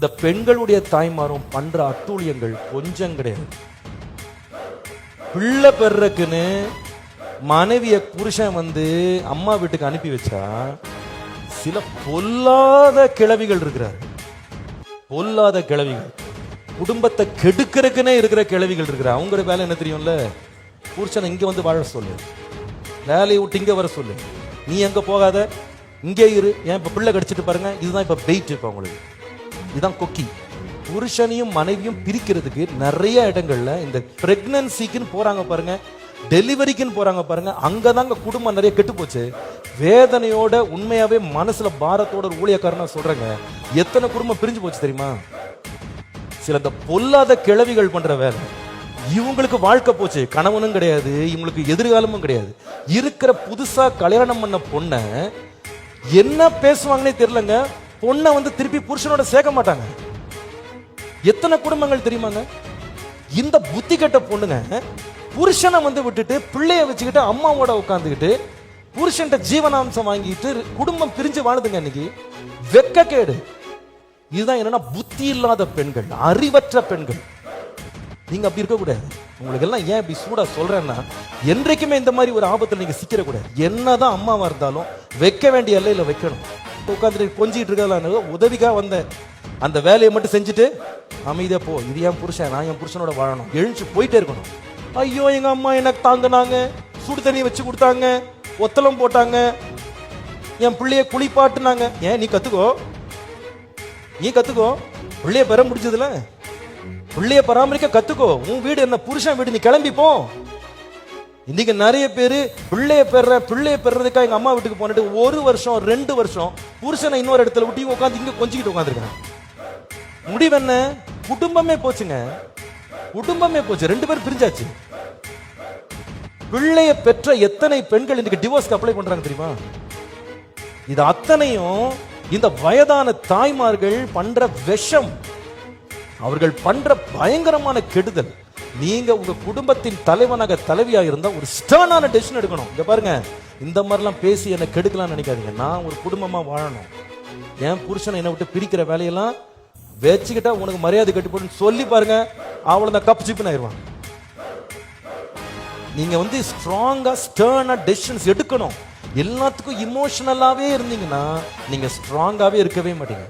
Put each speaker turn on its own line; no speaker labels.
இந்த பெண்களுடைய தாய்மாரும் பண்ற அட்டூழியங்கள் கொஞ்சம் கிடையாது. பிள்ளை பெறக்குன்னு மனைவிய புருஷன் வந்து அம்மா வீட்டுக்கு அனுப்பி வச்சா சில பொல்லாத கிழவிகள் இருக்கிறார். பொல்லாத கிழவிகள். குடும்பத்தை கெடுக்கிறதுக்குன்னே இருக்கிற கிழவிகள் இருக்கிற அவங்களோட வேலை என்ன தெரியும்ல? புருஷனை இங்க வந்து வாழ சொல்லு. வேலையை விட்டு இங்க வர சொல்லு. நீ எங்கே போகாத? இங்கே இரு. ஏன் இப்ப பிள்ளை கடிச்சிட்டு பாருங்க. இதுதான் இப்ப பெயிட் இப்ப உங்களுக்கு இதுதான் கொக்கி. புருஷனையும் மனைவியும் பிரிக்கிறதுக்கு நிறைய இடங்கள்ல இந்த பிரெக்னன்சிக்குன்னு போறாங்க பாருங்க டெலிவரிக்குன்னு போறாங்க பாருங்க அங்கதாங்க குடும்பம் நிறைய கெட்டு போச்சு. வேதனையோட உண்மையாவே மனசுல பாரத்தோட ஒரு ஊழியக்காரனா சொல்றேங்க எத்தனை குடும்பம் பிரிஞ்சு போச்சு தெரியுமா? சில இந்த பொல்லாத கிழவிகள் பண்ற வேலை. இவங்களுக்கு வாழ்க்கை போச்சு கணவனும் கிடையாது இவங்களுக்கு எதிர்காலமும் கிடையாது. இருக்கிற புதுசா கல்யாணம் பண்ண பொண்ணை என்ன பேசுவாங்கன்னே தெரியலங்க பொண்ணை வந்து திருப்பி புருஷனோட சேர்க்க மாட்டாங்க. எத்தனை குடும்பங்கள் தெரியுமாங்க? இந்த புத்தி கெட்ட பொண்ணுங்க புருஷனை வந்து விட்டுட்டு பிள்ளைய வச்சுக்கிட்டு அம்மாவோட உட்காந்துக்கிட்டு புருஷன்ட்ட ஜீவனாம்சம் வாங்கிட்டு குடும்பம் பிரிஞ்சு வாழுதுங்க இன்னைக்கு வெக்கக்கேடு. இதுதான் என்னன்னா புத்தி இல்லாத பெண்கள் அறிவற்ற பெண்கள். நீங்க அப்படி இருக்கக்கூடாது. உங்களுக்கு எல்லாம் ஏன் இப்படி சூடா சொல்றேன்னா என்றைக்குமே இந்த மாதிரி ஒரு ஆபத்தில் நீங்க சிக்கிடக்கூடாது என்னதான் அம்மாவா இருந்தாலும் வைக்க வேண்டிய எல்லையில வைக்கணும். உட்காந்துட்டு கொஞ்சிட்டு இருக்கிறதுல உதவிக்காக வந்தேன். அந்த வேலையை மட்டும் செஞ்சுட்டு அமைதியாக போ. இது என் புருஷன் நான் என் புருஷனோட வாழணும். எழுந்து போயிட்டே இருக்கணும். ஐயோ எங்கள் அம்மா எனக்கு தாங்கினாங்க? சுடு தண்ணி வச்சு கொடுத்தாங்க. ஒத்தலம் போட்டாங்க. என் பிள்ளைய குளிப்பாட்டுனாங்க. ஏன் நீ கற்றுக்கோ நீ கற்றுக்கோ பிள்ளைய பெற முடிஞ்சதுல? பிள்ளைய பராமரிக்க கற்றுக்கோ உன் வீடு என்ன புருஷன் வீடு நீ கிளம்பிப்போம் இன்னைக்கு நிறைய பேர் பிள்ளைய பெற பிள்ளைய பெறதுக்காக எங்க அம்மா வீட்டுக்கு போனிட்டு ஒரு வருஷம் ரெண்டு வருஷம். புருஷனை இன்னொரு இடத்துல விட்டு உட்காந்து இங்க கொஞ்சிக்கிட்டு உட்காந்துருக்காங்க முடிவு என்ன? குடும்பமே போச்சுங்க. குடும்பமே போச்சு. ரெண்டு பேரும் பிரிஞ்சாச்சு. பிள்ளைய பெற்ற எத்தனை பெண்கள் இன்னைக்கு டிவோர்ஸ்க்கு அப்ளை பண்றாங்க தெரியுமா? இது அத்தனையும் இந்த வயதான தாய்மார்கள் பண்ற விஷம். அவர்கள் பண்ற பயங்கரமான கெடுதல். நீங்க உங்க குடும்பத்தின் தலைவனாக தலைவியா இருந்தா ஒரு ஸ்டர்னான டெசிஷன் எடுக்கணும். இங்க பாருங்க இந்த மாதிரிலாம் பேசி என்னை கெடுக்கலாம்னு நினைக்காதீங்க. நான் ஒரு குடும்பமா வாழணும். என் புருஷனை என்னை விட்டு பிரிக்கிற வேலையெல்லாம் வச்சுக்கிட்டா உனக்கு மரியாதை கட்டுப்படும் சொல்லி பாருங்க அவளை தான் கப் சிப்புன்னு ஆயிடுவான். நீங்க வந்து ஸ்ட்ராங்கா ஸ்டர்னா டெசிஷன்ஸ் எடுக்கணும். எல்லாத்துக்கும் இமோஷனலாவே இருந்தீங்கன்னா நீங்க ஸ்ட்ராங்காவே இருக்கவே மாட்டீங்க.